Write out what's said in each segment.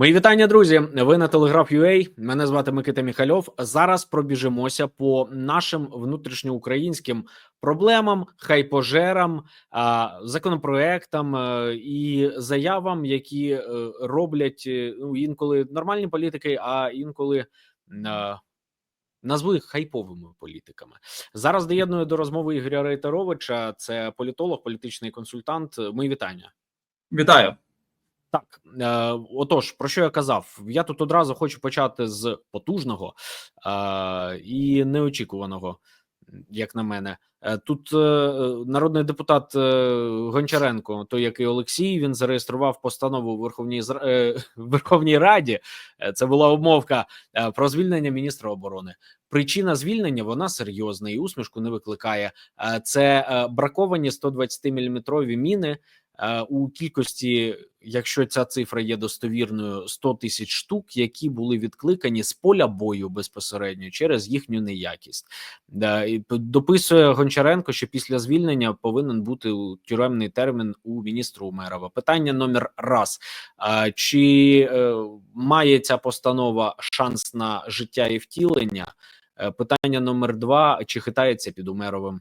Мої вітання, друзі. Ви на телеграф UA. Мене звати Микита Міхальов. Зараз пробіжимося по нашим внутрішньоукраїнським проблемам, хайпожерам, законопроектам е, і заявам, які е, роблять е, ну інколи нормальні політики, а інколи. Назву їх хайповими політиками зараз. Доєдную до розмови Ігоря Рейтеровича. Це політолог, політичний консультант. Мої вітання. Вітаю. Так, е, отож, про що я казав? Я тут одразу хочу почати з потужного е, і неочікуваного, як на мене. Е, Тут е, народний депутат е, Гончаренко, той який Олексій, він зареєстрував постанову в Верховній е, Верховній Раді. Е, Це була умовка е, про звільнення міністра оборони. Причина звільнення вона серйозна і усмішку не викликає. Е, Це браковані 120-мм міни у кількості, якщо ця цифра є достовірною, 100 тисяч штук, які були відкликані з поля бою безпосередньо через їхню неякість. Да, і дописує Гончаренко, що після звільнення повинен бути тюремний термін у міністра Умерова. Питання номер раз: а, чи е, має ця постанова шанс на життя і втілення? Е, Питання номер два: чи хитається під Умеровим?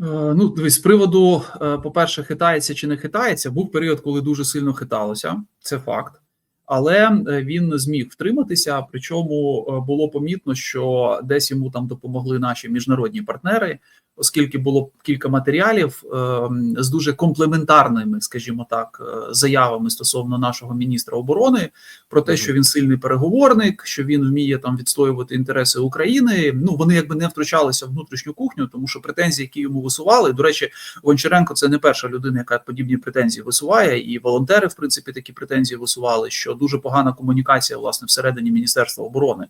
Е, Ну, дивись, з приводу, е, по-перше, хитається чи не хитається, був період, коли дуже сильно хиталося, це факт. Але е, він зміг втриматися. Причому було помітно, що десь йому там допомогли наші міжнародні партнери, оскільки було кілька матеріалів е, з дуже комплементарними, скажімо так, е, заявами стосовно нашого міністра оборони про те, що він сильний переговорник, що він вміє там відстоювати інтереси України. Ну вони якби не втручалися в внутрішню кухню, тому що претензії, які йому висували. До речі, Гончаренко це не перша людина, яка подібні претензії висуває, і волонтери, в принципі, такі претензії висували. Що дуже погана комунікація власне всередині Міністерства оборони.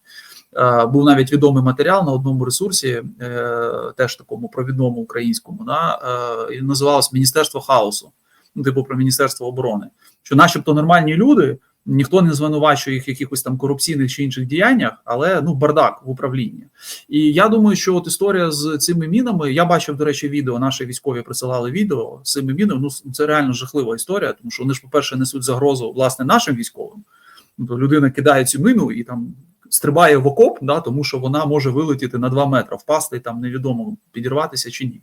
Е, був навіть відомий матеріал на одному ресурсі, е, теж такому провідному українському, да, е, і називалось Міністерство хаосу, ну, типу про Міністерство оборони, що, начебто, нормальні люди. Ніхто не звинувачує їх в якихось там корупційних чи інших діяннях, але ну бардак в управлінні. І я думаю, що от історія з цими мінами. Я бачив, до речі, відео. Наші військові присилали відео з цими мінами. Ну це реально жахлива історія, тому що вони ж, по-перше, несуть загрозу власне нашим військовим. Тобто людина кидає цю мину і там стрибає в окоп, да, тому що вона може вилетіти на 2 метри, впасти там невідомо підірватися чи ні.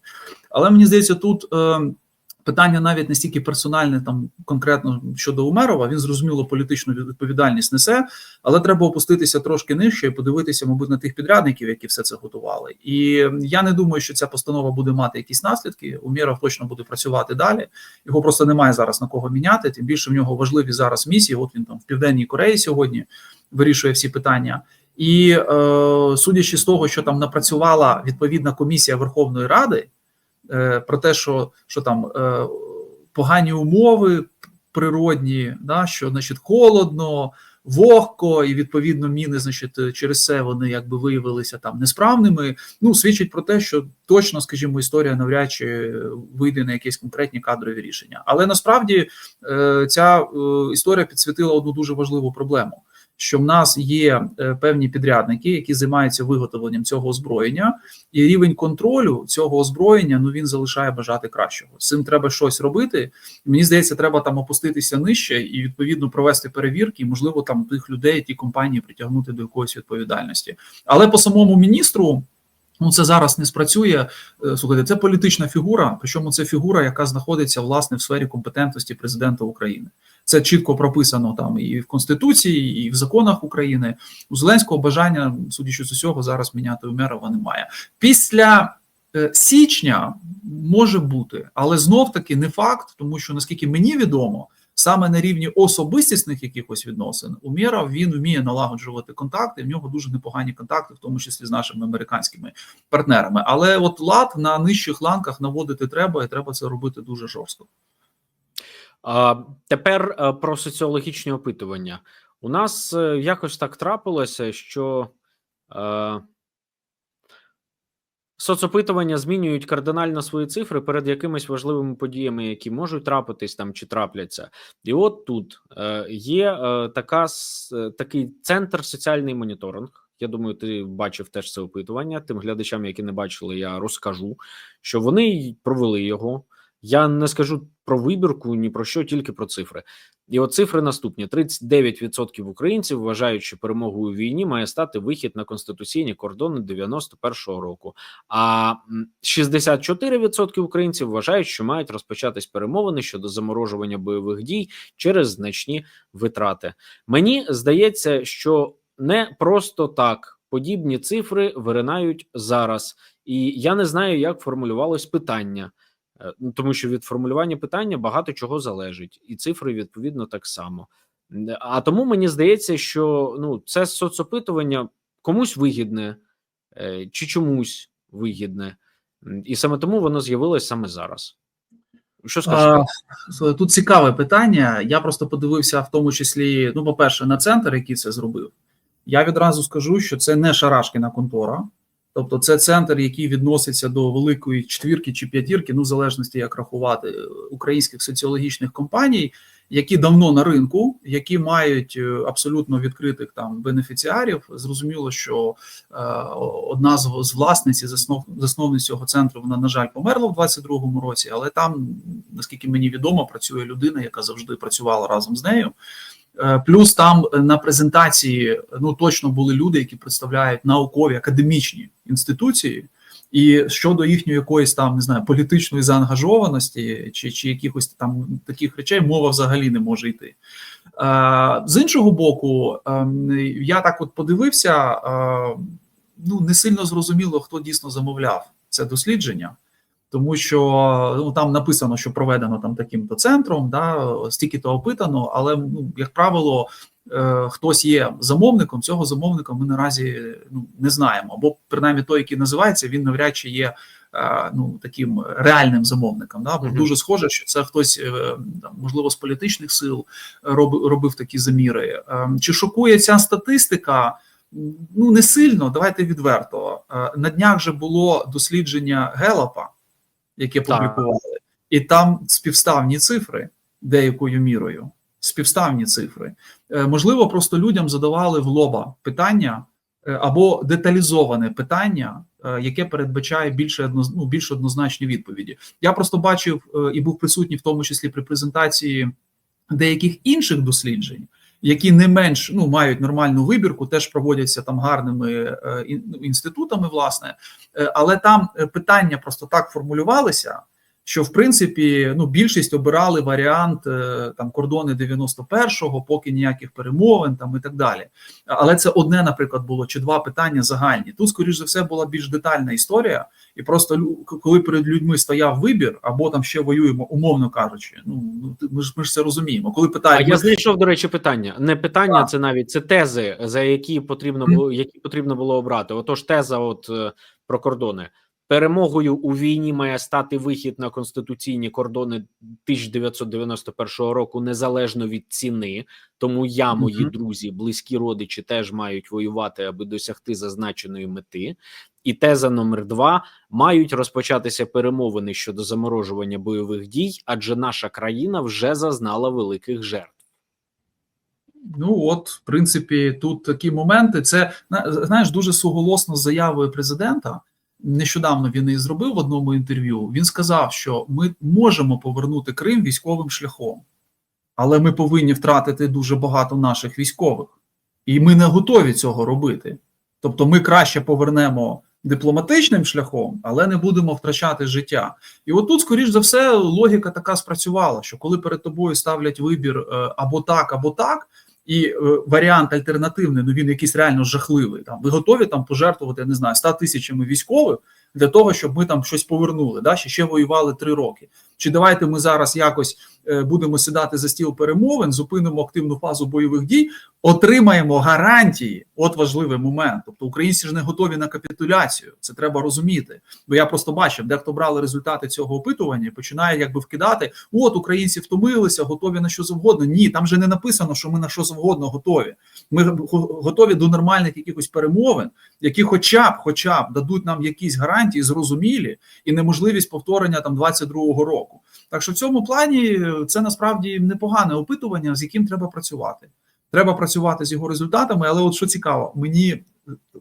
Але мені здається, тут. Е, Питання навіть не стільки персональне, там конкретно щодо Умерова, він зрозуміло політичну відповідальність несе, але треба опуститися трошки нижче і подивитися, мабуть, на тих підрядників, які все це готували. І я не думаю, що ця постанова буде мати якісь наслідки. Умєров точно буде працювати далі. Його просто немає зараз на кого міняти. Тим більше в нього важливі зараз місії. От він там в південній Кореї сьогодні вирішує всі питання. І е, судячи з того, що там напрацювала відповідна комісія Верховної Ради. Е, про те, що що там е, погані умови природні, да, що значить холодно, вогко, і відповідно міни, значить, через це вони якби виявилися там несправними. Ну свідчить про те, що точно, скажімо, історія навряд чи вийде на якісь конкретні кадрові рішення. Але насправді е, ця історія підсвітила одну дуже важливу проблему що в нас є е, певні підрядники, які займаються виготовленням цього озброєння, і рівень контролю цього озброєння ну він залишає бажати кращого. З цим треба щось робити. Мені здається, треба там опуститися нижче і відповідно провести перевірки, і, можливо, там тих людей, ті компанії притягнути до якоїсь відповідальності. Але по самому міністру. Ну, це зараз не спрацює. Е, Слухайте, це політична фігура. Причому це фігура, яка знаходиться власне в сфері компетентності президента України. Це чітко прописано там і в Конституції, і в законах України. У Зеленського бажання, судячи з усього, зараз міняти Умерова немає. Після е, січня може бути, але знов таки не факт, тому що наскільки мені відомо, саме на рівні особистісних якихось відносин Умєров він вміє налагоджувати контакти. В нього дуже непогані контакти, в тому числі з нашими американськими партнерами. Але от лад на нижчих ланках наводити треба, і треба це робити дуже жорстко. Тепер е, про соціологічні опитування. У нас е, якось так трапилося, що е, соцопитування змінюють кардинально свої цифри перед якимись важливими подіями, які можуть трапитись там чи трапляться. І от тут є така такий центр соціальний моніторинг. Я думаю, ти бачив теж це опитування. Тим глядачам, які не бачили, я розкажу, що вони провели його. Я не скажу про вибірку ні про що, тільки про цифри. І от цифри наступні: 39% українців вважають, що перемогою у війні має стати вихід на конституційні кордони 91-го року. А м, 64% українців вважають, що мають розпочатись перемовини щодо заморожування бойових дій через значні витрати. Мені здається, що не просто так подібні цифри виринають зараз, і я не знаю, як формулювалось питання. Е, ну, тому що від формулювання питання багато чого залежить, і цифри відповідно так само. А тому мені здається, що ну це соцопитування комусь вигідне е, чи чомусь вигідне, і саме тому воно з'явилось саме зараз. Що скажете? Тут цікаве питання. Я просто подивився, в тому числі, ну, по-перше, на центр, який це зробив. Я відразу скажу, що це не Шарашкіна контора, тобто це центр, який відноситься до великої четвірки чи п'ятірки, ну, в залежності як рахувати, е, українських соціологічних компаній, які давно на ринку, які мають е, абсолютно відкритих там бенефіціарів. Зрозуміло, що е, одна з, з власниць заснов, засновниць цього центру, вона, на жаль, померла в 22-му році, але там, наскільки мені відомо, працює людина, яка завжди працювала разом з нею. Е, Плюс там на презентації ну точно були люди, які представляють наукові академічні інституції, і щодо їхньої якоїсь там не знаю політичної заангажованості чи, чи якихось там таких речей мова взагалі не може йти. Е, З іншого боку, ем, я так от подивився, е, ну не сильно зрозуміло, хто дійсно замовляв це дослідження. Тому що ну там написано, що проведено там таким-то центром, да стільки-то опитано, але ну як правило, е, хтось є замовником. Цього замовника ми наразі ну не знаємо. Або принаймні той, який називається, він навряд чи є е, ну таким реальним замовником. Да, бо Мгм. дуже схоже, що це хтось е, там, можливо з політичних сил робив, робив такі заміри. Е, Чи шокує ця статистика? Ну не сильно. Давайте відверто. На днях же було дослідження Гелапа яке Так. публікували, і там співставні цифри деякою мірою. Співставні цифри. Е, Можливо, просто людям задавали в лоба питання е, або деталізоване питання, е, яке передбачає більше ну, більш однозначні відповіді. Я просто бачив і був присутній в тому числі при презентації деяких інших досліджень. Які не менш ну мають нормальну вибірку, теж проводяться там гарними е, ну, інститутами, власне, Е, але там е, питання просто так формулювалися, що в принципі ну більшість обирали варіант е, там кордони 91-го, поки ніяких перемовин там і так далі. Але це одне, наприклад, було чи два питання загальні. Тут, скоріш за все, була більш детальна історія, і просто коли перед людьми стояв вибір, або там ще воюємо, умовно кажучи. Ну ну, ми ж ми ж це розуміємо. Коли А питають, я знайшов, до речі, питання. Не питання, Так. це навіть це тези, за які потрібно було, які потрібно було обрати. Отож, теза, от е, про кордони. Перемогою у війні має стати вихід на конституційні кордони 1991 року, незалежно від ціни. Тому я, мої Мгм. друзі, близькі родичі теж мають воювати, аби досягти зазначеної мети. І теза номер два мають розпочатися перемовини щодо заморожування бойових дій, адже наша країна вже зазнала великих жертв. Ну от, в принципі, тут такі моменти. Це на- знаєш дуже суголосно з заявою президента. Нещодавно він і зробив в одному інтерв'ю. Він сказав, що ми можемо повернути Крим військовим шляхом, але ми повинні втратити дуже багато наших військових, і ми не готові цього робити. Тобто, ми краще повернемо дипломатичним шляхом, але не будемо втрачати життя. І от тут, скоріш за все, логіка така спрацювала: що коли перед тобою ставлять вибір е, або так, або так. І е, варіант альтернативний, ну він якийсь реально жахливий. Там ви готові там пожертвувати, я не знаю, 100 тисячами військових для того, щоб ми там щось повернули, да, ще ще воювали три роки. Чи давайте ми зараз якось е, будемо сідати за стіл перемовин, зупинимо активну фазу бойових дій, отримаємо гарантії. От важливий момент. Тобто українці ж не готові на капітуляцію. Це треба розуміти. Бо я просто бачив, дехто брали результати цього опитування, починає якби вкидати: от українці втомилися, готові на що завгодно. Ні, там же не написано, що ми на що завгодно готові. Ми готові до нормальних якихось перемовин, які, хоча б, хоча б дадуть нам якісь гарантії, зрозумілі і неможливість повторення там 22-го року. Так що в цьому плані е, це насправді непогане опитування, з яким треба працювати. Треба працювати з його результатами, але от що цікаво, мені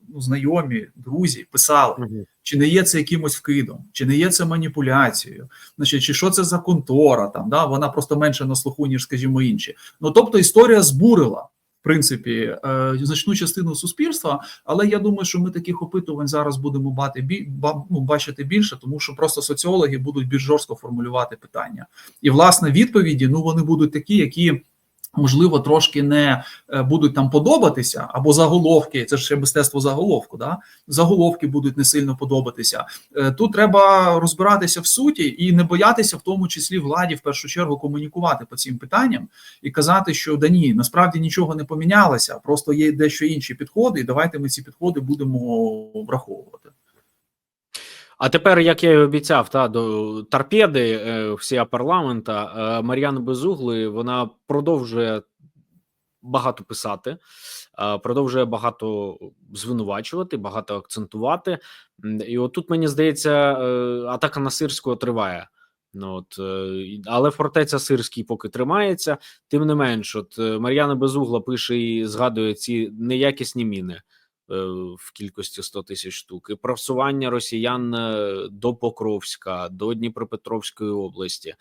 ну, знайомі, друзі писали, чи не є це якимось вкидом, чи не є це маніпуляцією, значить, чи що це за контора там, да, вона просто менше на слуху, ніж, скажімо, інші. Ну тобто історія збурила. Принципі, е, значну частину суспільства, але я думаю, що ми таких опитувань зараз будемо бати ну, бачити більше, тому що просто соціологи будуть більш жорстко формулювати питання. І власне відповіді ну вони будуть такі, які можливо трошки не е, будуть там подобатися, або заголовки, це ж ще мистецтво заголовку. Да? Заголовки будуть не сильно подобатися. Е, Тут треба розбиратися в суті і не боятися, в тому числі владі, в першу чергу, комунікувати по цим питанням і казати, що да ні, насправді нічого не помінялося, просто є дещо інші підходи, і давайте ми ці підходи будемо враховувати. А тепер, як я і обіцяв, та до торпеди е, всія парламента е, Мар'яна Безугли вона продовжує багато писати, е, продовжує багато звинувачувати, багато акцентувати. І отут мені здається, е, атака на Сирського триває. Ну от, е, але фортеця Сирський поки тримається. Тим не менш, от Мар'яна Безугла пише і згадує ці неякісні міни в кількості 100 тисяч штук, і просування росіян е, до Покровська, до Дніпропетровської області.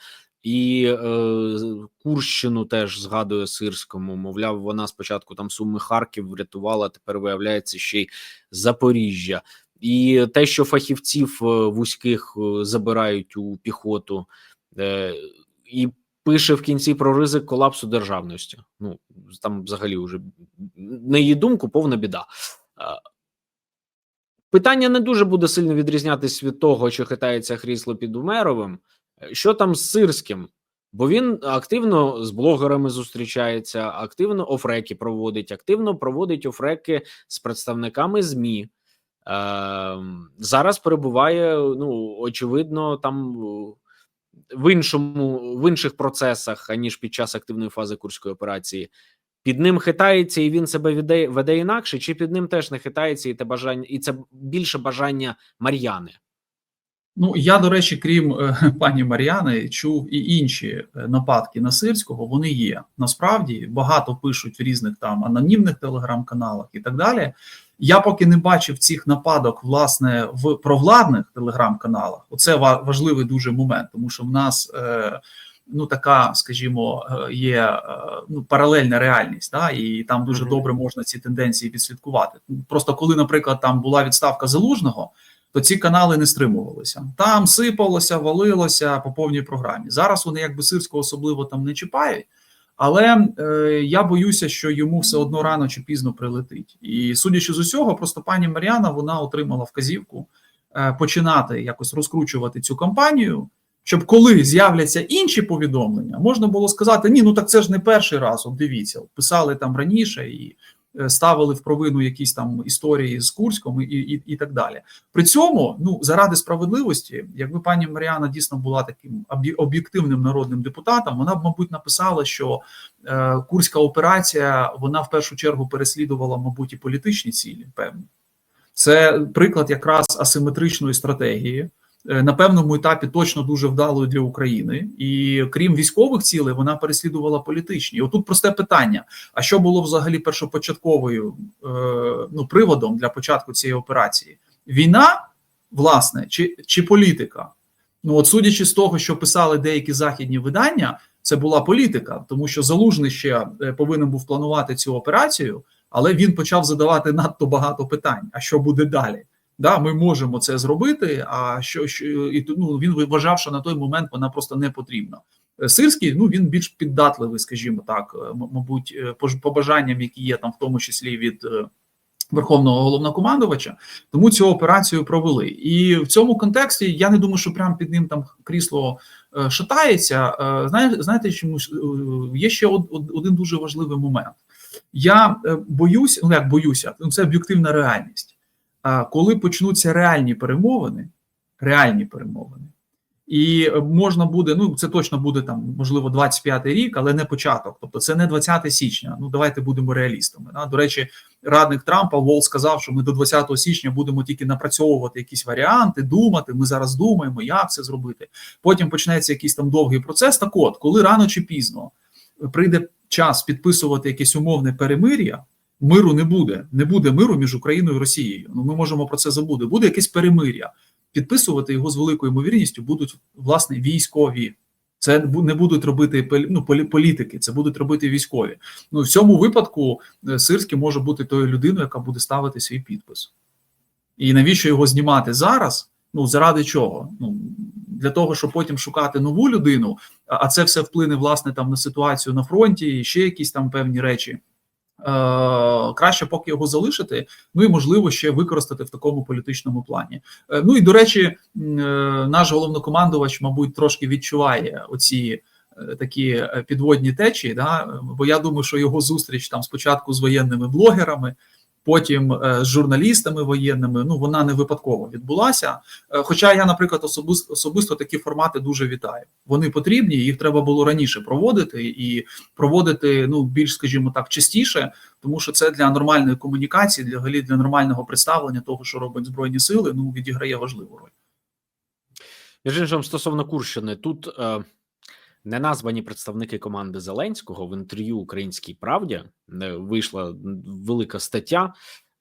І е, Курщину теж згадує Сирському. Мовляв, вона спочатку там Суми Харків врятувала, тепер виявляється ще й Запоріжжя. І те, що фахівців е, вузьких е, забирають у піхоту, е, і пише в кінці про ризик колапсу державності. Ну там взагалі вже на її думку повна біда. Питання не дуже буде сильно відрізнятись від того, що хитається крісло під Умеровим. Що там з Сирським? Бо він активно з блогерами зустрічається, активно офреки проводить, активно проводить офреки з представниками ЗМІ. Е, зараз перебуває, ну очевидно, там в іншому в інших процесах, аніж під час активної фази курської операції. Під ним хитається, і він себе веде, веде інакше, чи під ним теж не хитається, і те бажання, і це більше бажання Мар'яни. Ну я до речі, крім е, пані Мар'яни, чув і інші е, нападки на Сирського. Вони є насправді багато пишуть в різних там анонімних телеграм-каналах і так далі. Я поки не бачив цих нападок власне в провладних телеграм-каналах. Оце ва- важливий дуже момент, тому що в нас. Е, Ну, така, скажімо, е, є е, ну паралельна реальність, да, і там дуже добре можна ці тенденції відслідкувати. Просто коли, наприклад, там була відставка залужного, то ці канали не стримувалися. Там сипалося, валилося по повній програмі. Зараз вони якби сирського особливо там не чіпають. Але е, я боюся, що йому все одно рано чи пізно прилетить. І судячи з усього, просто пані Мар'яна вона отримала вказівку е, починати якось розкручувати цю кампанію, щоб коли з'являться інші повідомлення, можна було сказати: ні, ну так це ж не перший раз. От дивіться, писали там раніше і е, ставили в провину якісь там історії з Курськом і, і, і так далі. При цьому, ну заради справедливості, якби пані Маріана дійсно була таким об'єктивним народним депутатом, вона б, мабуть, написала, що е, курська операція вона в першу чергу переслідувала, мабуть, і політичні цілі. Певні, це приклад якраз асиметричної стратегії. Е, На певному етапі точно дуже вдалою для України, і крім військових цілей, вона переслідувала політичні. І отут просте питання: а що було взагалі першопочатковою е, ну приводом для початку цієї операції? Війна, власне, чи, чи політика? Ну, от судячи з того, що писали деякі західні видання, це була політика, тому що Залужний ще е, повинен був планувати цю операцію, але він почав задавати надто багато питань. А що буде далі? Да, ми можемо це зробити. А що, що і ну, він вважав, що на той момент вона просто не потрібна. Е, Сирський, ну він більш піддатливий, скажімо так, е, мабуть, е, по побажанням, які є там, в тому числі від верховного головнокомандувача, тому цю операцію провели. І в цьому контексті я не думаю, що прямо під ним там крісло шатається. Знаєте, знаєте, чому ж, е, є ще од- од- один дуже важливий момент. Я боюсь, ну як боюся, ну це об'єктивна реальність. А коли почнуться реальні перемовини, реальні перемовини, і е, можна буде, ну це точно буде там, можливо, 25-й рік, але не початок. Тобто це не 20 січня. Ну давайте будемо реалістами. Да? До речі, радник Трампа Волл сказав, що ми до 20 січня будемо тільки напрацьовувати якісь варіанти, думати. Ми зараз думаємо, як це зробити. Потім почнеться якийсь там довгий процес. Так от, коли рано чи пізно прийде час підписувати якесь умовне перемир'я, миру не буде. Не буде миру між Україною і Росією. Ну ми можемо про це забути. Буде якесь перемир'я. Підписувати його з великою ймовірністю будуть власне військові. Це не будуть робити ну, політики, це будуть робити військові. Ну в цьому випадку е, Сирський може бути тою людиною, яка буде ставити свій підпис. І навіщо його знімати зараз? Ну заради чого? Ну для того, щоб потім шукати нову людину, а це все вплине власне там на ситуацію на фронті і ще якісь там певні речі. Е, краще поки його залишити, ну і можливо ще використати в такому політичному плані. Е, ну і до речі, е, наш головнокомандувач, мабуть, трошки відчуває оці такі підводні течії. Да? Бо я думаю, що його зустріч там спочатку з воєнними блогерами, потім е, з журналістами воєнними. Ну вона не випадково відбулася. Е, Хоча я, наприклад, особисто особисто такі формати дуже вітаю. Вони потрібні, їх треба було раніше проводити і проводити ну більш, скажімо так, частіше, тому що це для нормальної комунікації, для взагалі для нормального представлення того, що роблять збройні сили, ну відіграє важливу роль. Між іншим, стосовно Курщини, тут е, не названі представники команди Зеленського в інтерв'ю Українській правді е, вийшла велика стаття.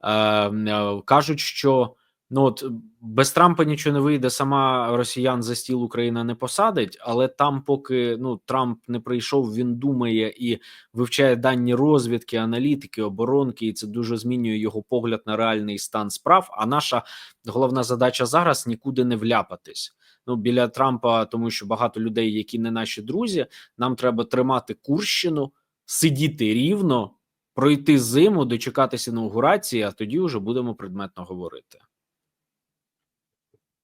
Е, е, кажуть, що ну от без Трампа нічого не вийде, сама росіян за стіл Україна не посадить, але там, поки ну Трамп не прийшов, він думає і вивчає дані розвідки, аналітики, оборонки, і це дуже змінює його погляд на реальний стан справ. А наша головна задача зараз нікуди не вляпатись ну біля Трампа, тому що багато людей, які не наші друзі, нам треба тримати Курщину, сидіти рівно, пройти зиму, дочекатися інаугурації, а тоді вже будемо предметно говорити.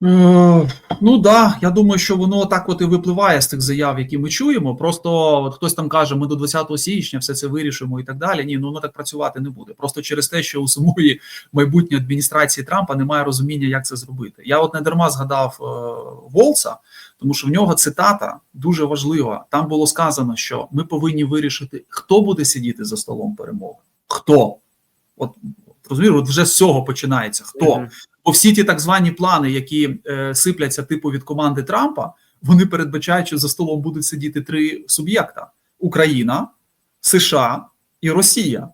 Е, Ну да, я думаю, що воно так от і випливає з тих заяв, які ми чуємо. Просто от хтось там каже, ми до 20 січня все це вирішимо і так далі. Ні, ну воно так працювати не буде. Просто через те, що у самої майбутньої адміністрації Трампа немає розуміння, як це зробити. Я от не дарма згадав е, Волца, тому що в нього цитата дуже важлива. Там було сказано, що ми повинні вирішити, хто буде сидіти за столом перемови. Хто? От розумієш, от вже з цього починається. Хто? Бо всі ті так звані плани, які е, сипляться типу від команди Трампа, вони передбачають, що за столом будуть сидіти три суб'єкта: Україна, США і Росія.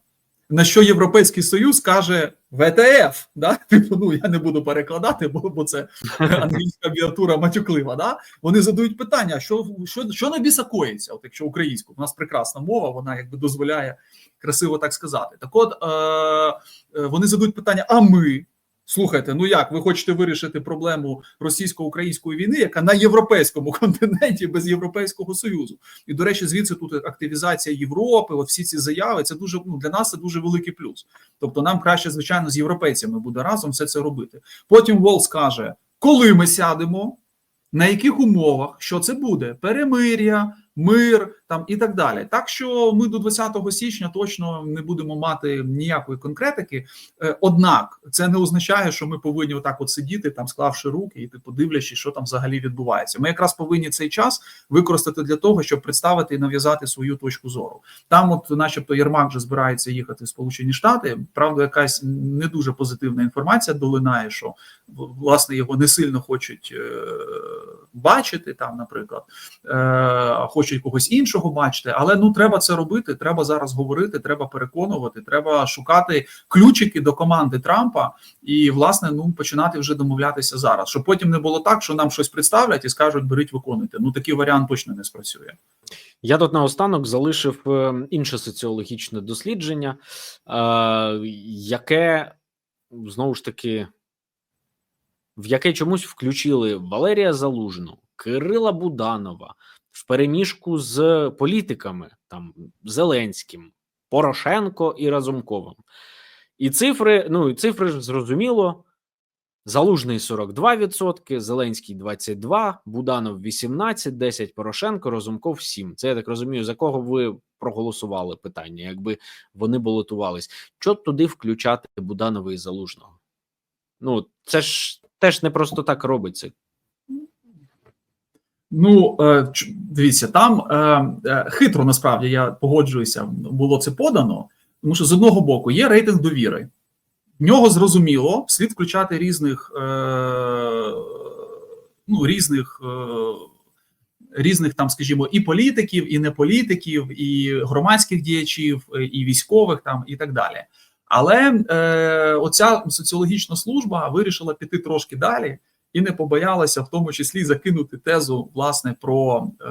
На що Європейський Союз каже ВТФ, да? Типу, ну я не буду перекладати, бо, бо це англійська абіатура матюклива. Да? Вони задають питання: що, що, що на біса коїться? От якщо українську, у нас прекрасна мова, вона якби дозволяє красиво так сказати. Так от е, е, вони задають питання: а ми? Слухайте, ну як ви хочете вирішити проблему російсько-української війни, яка на європейському континенті без Європейського союзу? І до речі, звідси тут активізація Європи, от всі ці заяви. Це дуже ну для нас це дуже великий плюс. Тобто, нам краще, звичайно, з європейцями буде разом все це робити. Потім Волс каже, коли ми сядемо, на яких умовах, що це буде? Перемир'я, мир там і так далі. Так що ми до 20 січня точно не будемо мати ніякої конкретики. Е, Однак це не означає, що ми повинні отак от сидіти, там склавши руки і типу дивлячись, що там взагалі відбувається. Ми якраз повинні цей час використати для того, щоб представити і нав'язати свою точку зору. Там, от, начебто, Єрмак вже збирається їхати в Сполучені Штати. Правда, якась не дуже позитивна інформація долинає, що власне його не сильно хочуть е, бачити там, наприклад, е, хочуть когось іншого бачити. Але ну треба це робити. Треба зараз говорити, треба переконувати, треба шукати ключики до команди Трампа і власне ну починати вже домовлятися зараз, щоб потім не було так, що нам щось представлять і скажуть беріть, виконуйте. Ну такий варіант точно не спрацює. Я тут наостанок залишив е, інше соціологічне дослідження, е, яке знову ж таки в яке чомусь включили Валерія Залужну, Кирила Буданова в переміжку з політиками там Зеленським, Порошенко і Разумковим. І цифри, ну і цифри ж зрозуміло. Залужний 42%, Зеленський 22%, Буданов 18%, 10% Порошенко, Розумков 7%. Це я так розумію, за кого ви проголосували питання, якби вони балотувались. Що туди включати Буданова і Залужного? Ну, це ж теж не просто так робиться. Ну е, дивіться, там е, е, хитро насправді я погоджуюся, було це подано, тому що з одного боку є рейтинг довіри. В нього зрозуміло слід включати різних ну, різних, різних там, скажімо, і політиків, і не політиків, і громадських діячів, і військових там, і так далі. Але е, оця соціологічна служба вирішила піти трошки далі і не побоялася, в тому числі, закинути тезу власне про е,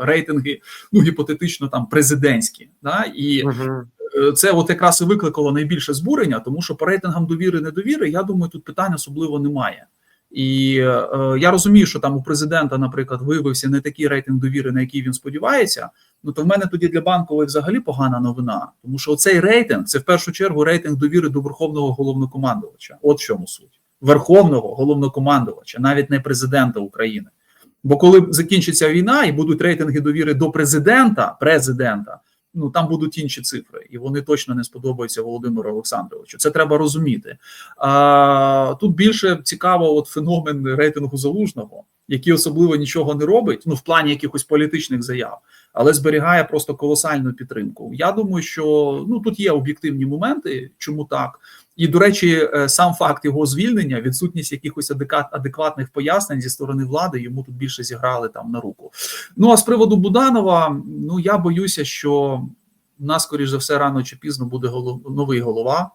рейтинги, ну гіпотетично там президентські. Да? І. Е, це от якраз і викликало найбільше збурення, тому що по рейтингам довіри недовіри, я думаю, тут питань особливо немає. І е, я розумію, що там у президента, наприклад, виявився не такий рейтинг довіри, на який він сподівається. Ну то в мене тоді для банкової взагалі погана новина, тому що цей рейтинг це в першу чергу рейтинг довіри до верховного головнокомандувача. От в чому суть верховного головнокомандувача, навіть не президента України. Бо коли закінчиться війна і будуть рейтинги довіри до президента, президента, ну там будуть інші цифри, і вони точно не сподобаються Володимиру Олександровичу. Це треба розуміти. А тут більше цікаво, от феномен рейтингу залужного, який особливо нічого не робить, ну в плані якихось політичних заяв, але зберігає просто колосальну підтримку. Я думаю, що ну тут є об'єктивні моменти, чому так. І до речі, е, сам факт його звільнення, відсутність якихось адекват- адекватних пояснень зі сторони влади йому тут більше зіграли там на руку. Ну а з приводу Буданова, ну я боюся, що в нас, скоріш за все, рано чи пізно буде голов... новий голова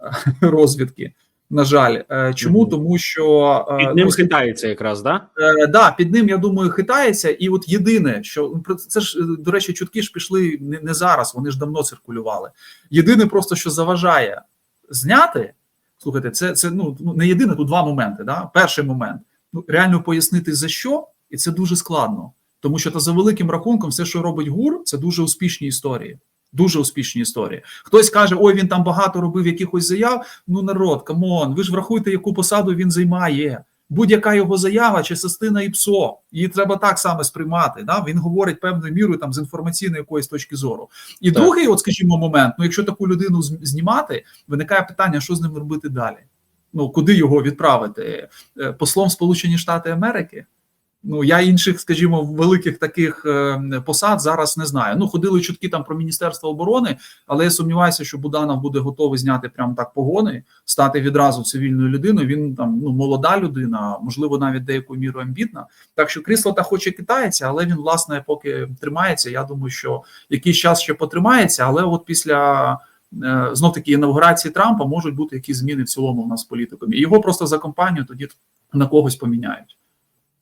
е, розвідки. На жаль, Е, чому? Тому що е, Під ним ну, хитається якраз, да? Е, да, під ним, я думаю, хитається. І от єдине, що ну, це ж, до речі, чутки ж пішли не, не зараз, вони ж давно циркулювали. Єдине, просто що заважає зняти. Слухайте, це, це ну, ну, не єдине, тут два моменти. Да? Перший момент ну, реально пояснити за що, і це дуже складно. Тому що та за великим рахунком, все, що робить ГУР, це дуже успішні історії. Дуже успішні історії. Хтось каже, ой, він там багато робив якихось заяв. Ну, народ, камон, ви ж врахуйте, яку посаду він займає будь-яка його заява чи частина ІПСО, її треба так само сприймати. Да? Він говорить певною мірою там з інформаційної якоїсь точки зору. І Так. другий, от скажімо, момент: ну, якщо таку людину знімати, виникає питання, що з ним робити далі. Ну куди його відправити? Е, Послом Сполучені Штати Америки? Ну я інших, скажімо, великих таких е, посад зараз не знаю. Ну ходили чутки там про міністерство оборони, але я сумніваюся, що Буданов буде готовий зняти прям так погони, стати відразу цивільною людиною. Він там ну молода людина, можливо, навіть деякою мірою амбітна. Так що крісло та хоче китається, але він власне поки тримається. Я думаю, що якийсь час ще потримається, але от після. Знов таки інавгурації Трампа можуть бути якісь зміни в цілому в нас політиками. Його просто за компанію тоді на когось поміняють.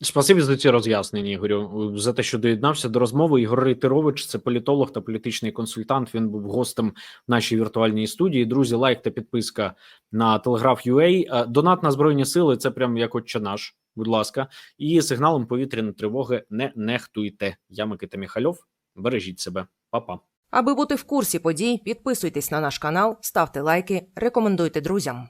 Спасибі за ці роз'яснення, Ігорю, за те, що доєднався до розмови. Ігор Рейтерович, це політолог та політичний консультант. Він був гостем в нашій віртуальній студії. Друзі, лайк та підписка на Telegraph.ua. Е, Донат на збройні сили. Це прям як отче наш, будь ласка. І сигналом повітряної тривоги не нехтуйте. Я Микита Міхальов. Бережіть себе, Па-па. Аби бути в курсі подій, підписуйтесь на наш канал, ставте лайки, рекомендуйте друзям.